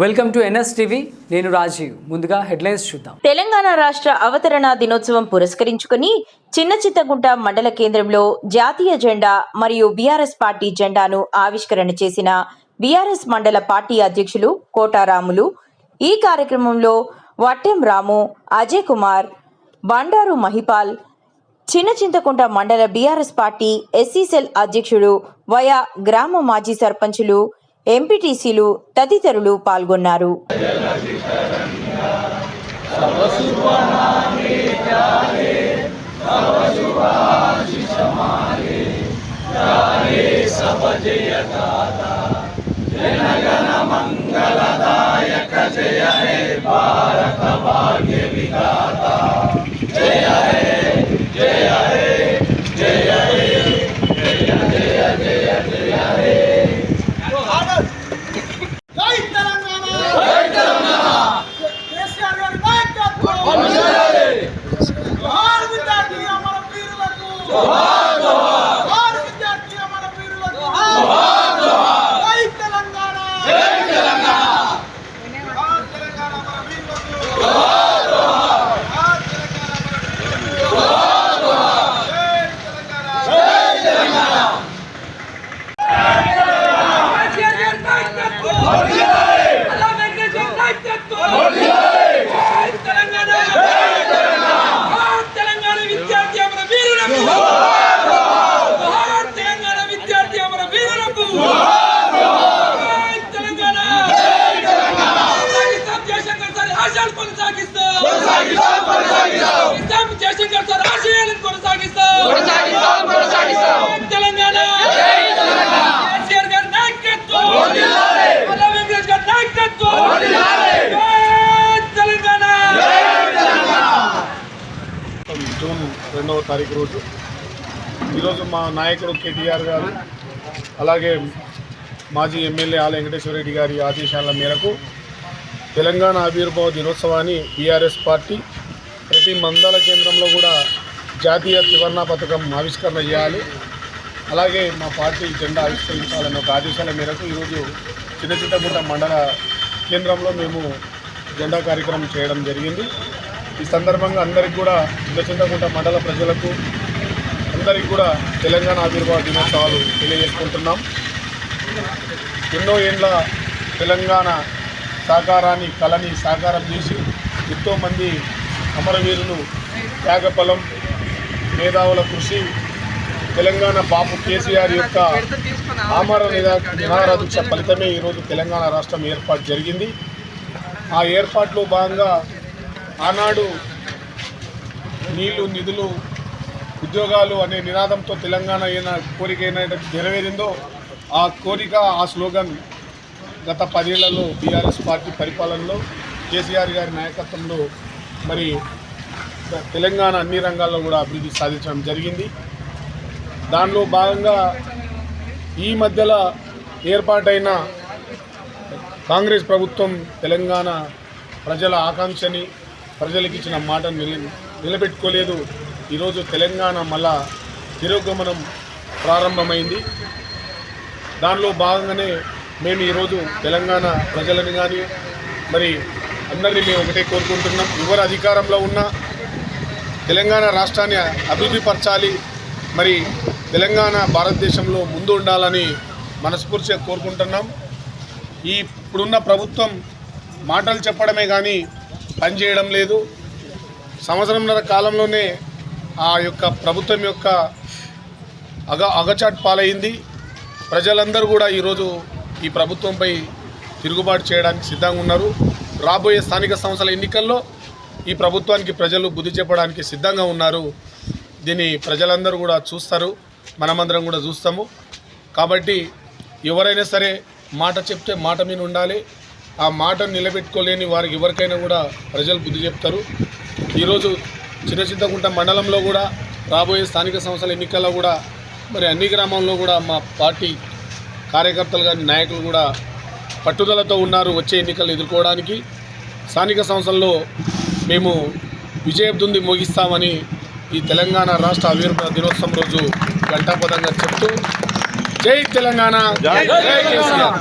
Welcome to NS TV నేను రాజీవ్. ముందుగా headlines చూద్దాం. తెలంగాణ రాష్ట్ర అవతరణ దినోత్సవం పురస్కరించుకుని చిన్న చిత్తగుంట మండల కేంద్రంలో జాతీయ జెండా మరియు బీఆర్ఎస్ పార్టీ జెండాను ఆవిష్కరణ చేసిన బీఆర్ఎస్ మండల పార్టీ అధ్యక్షులు కోటారాములు. ఈ కార్యక్రమంలో వట్టెం రాము అజయ్ కుమార్ బండారు మహిపాల్ చిన్న చింతకుంట మండల బీఆర్ఎస్ పార్టీ ఎస్సీ సెల్ అధ్యక్షుడు వయా గ్రామ మాజీ సర్పంచులు ఎంపీటీసీలు తదితరులు పాల్గొన్నారు. జై తెలంగాణ జై తెలంగాణ కేసీఆర్ గారి నాయకత్వం జోహార్ విద్యార్థి అమర వీరులకు జోహార్ జోహార్ జోహార్ విద్యార్థి అమర వీరులకు జోహార్ జోహార్ జై తెలంగాణ జై తెలంగాణ జోహార్ తెలంగాణ అమర వీరులకు జోహార్ జోహార్ జోహార్ తెలంగాణ అమర వీరులకు జోహార్ జోహార్ జై తెలంగాణ జై తెలంగాణ తెలంగాణ విద్యార్థి అమర వీరులకు జోహార్ తెలంగాణ విద్యార్థి అమర వీరులకు జై తెలంగాణ కొనసాగిస్తాం ఆశయాలు కొనసాగిస్తాం. కొనసాగిస్తాం జయశంకర్ సార్ ఆశయాలను కొనసాగిస్తాం. జై తెలంగాణ. కేసీఆర్ గారి నాయకత్వం. మల్లా వెంకటేష్ గారి నాయకత్వం. జై తెలంగాణ. జూన్ రెండవ తారీఖు రోజు. ఈరోజు మా నాయకుడు కేటీఆర్ గారు అలాగే మాజీ ఎమ్మెల్యే ఆల వెంకటేశ్వర రెడ్డి గారి ఆదేశాల మేరకు తెలంగాణ ఆవిర్భావ దినోత్సవాన్ని బీఆర్ఎస్ పార్టీ ప్రతి మండల కేంద్రంలో కూడా జాతీయ త్రివర్ణ పథకం ఆవిష్కరణ చేయాలి. అలాగే మా పార్టీ జెండా ఆవిష్కరించాలని ఒక ఆదేశాల మేరకు ఈరోజు చిన్న చిత్తగుట్ట మండల కేంద్రంలో మేము జెండా కార్యక్రమం చేయడం జరిగింది. ఈ సందర్భంగా అందరికి కూడా చిన్న చింతకుంట మండల ప్రజలకు అందరికి కూడా తెలంగాణ ఆవిర్భావ దినోత్సవాలు తెలియజేసుకుంటున్నాం. ఎన్నో ఏండ్ల తెలంగాణ సాకారాన్ని కళని సాకారం చేసి ఎంతోమంది అమరవీరులు త్యాగఫలం మేధావుల కృషి తెలంగాణ బాపు కేసీఆర్ యొక్క ఆమర నిరారాధ ఫలితమే ఈరోజు తెలంగాణ రాష్ట్రం ఏర్పాటు జరిగింది. ఆ ఏర్పాట్లో భాగంగా ఆనాడు నీళ్ళు నిధులు ఉద్యోగాలు అనే నినాదంతో తెలంగాణ అయిన కోరిక ఏదైతే నెరవేరిందో ఆ కోరిక ఆ స్లోగన్ గత పదేళ్ళలో బీఆర్ఎస్ పార్టీ పరిపాలనలో కేసీఆర్ గారి నాయకత్వంలో మరి తెలంగాణ అన్ని రంగాల్లో కూడా అభివృద్ధి సాధించడం జరిగింది. దానిలో భాగంగా ఈ మధ్యలో ఏర్పాటైన కాంగ్రెస్ ప్రభుత్వం తెలంగాణ ప్రజల ఆకాంక్షని ప్రజలకు ఇచ్చిన మాటను నిలబెట్టుకోలేదు. ఈరోజు తెలంగాణ మళ్ళా తిరోగమనం ప్రారంభమైంది. దానిలో భాగంగానే మేము ఈరోజు తెలంగాణ ప్రజలని కానీ మరి అందరినీ మేము ఒకటే కోరుకుంటున్నాం. ఎవరు అధికారంలో ఉన్నా తెలంగాణ రాష్ట్రాన్ని అభివృద్ధి పరచాలి మరి తెలంగాణ భారతదేశంలో ముందు ఉండాలని మనస్ఫూర్తిగా కోరుకుంటున్నాం. ఈ ఇప్పుడున్న ప్రభుత్వం మాటలు చెప్పడమే కానీ పనిచేయడం లేదు. సంవత్సరంన్నర కాలంలోనే ఆ యొక్క ప్రభుత్వం యొక్క అగ అగచాట్ పాలైంది. ప్రజలందరూ కూడా ఈరోజు ఈ ప్రభుత్వంపై తిరుగుబాటు చేయడానికి సిద్ధంగా ఉన్నారు. రాబోయే స్థానిక సంస్థల ఎన్నికల్లో ఈ ప్రభుత్వానికి ప్రజలు బుద్ధి చెప్పడానికి సిద్ధంగా ఉన్నారు. దీన్ని ప్రజలందరూ కూడా చూస్తారు. మనమందరం కూడా చూస్తాము. కాబట్టి ఎవరైనా సరే మాట చెప్తే మాట మీద ఉండాలి. ఆ మాటను నిలబెట్టుకోలేని వారికి ఎవరికైనా కూడా ప్రజలు బుద్ధి చెప్తారు. ఈరోజు చిన్న చింతకుంట మండలంలో కూడా రాబోయే స్థానిక సంస్థల ఎన్నికల్లో కూడా మరి అన్ని గ్రామంలో కూడా మా పార్టీ కార్యకర్తలు కానీ నాయకులు కూడా పట్టుదలతో ఉన్నారు వచ్చే ఎన్నికలు ఎదుర్కోవడానికి. స్థానిక సంస్థల్లో మేము విజయదుంది ముగిస్తామని ఈ తెలంగాణ రాష్ట్ర ఆవిర్భావ దినోత్సవం రోజు ఘంటాపదంగా చెప్తూ జై తెలంగాణ జై కేసీఆర్.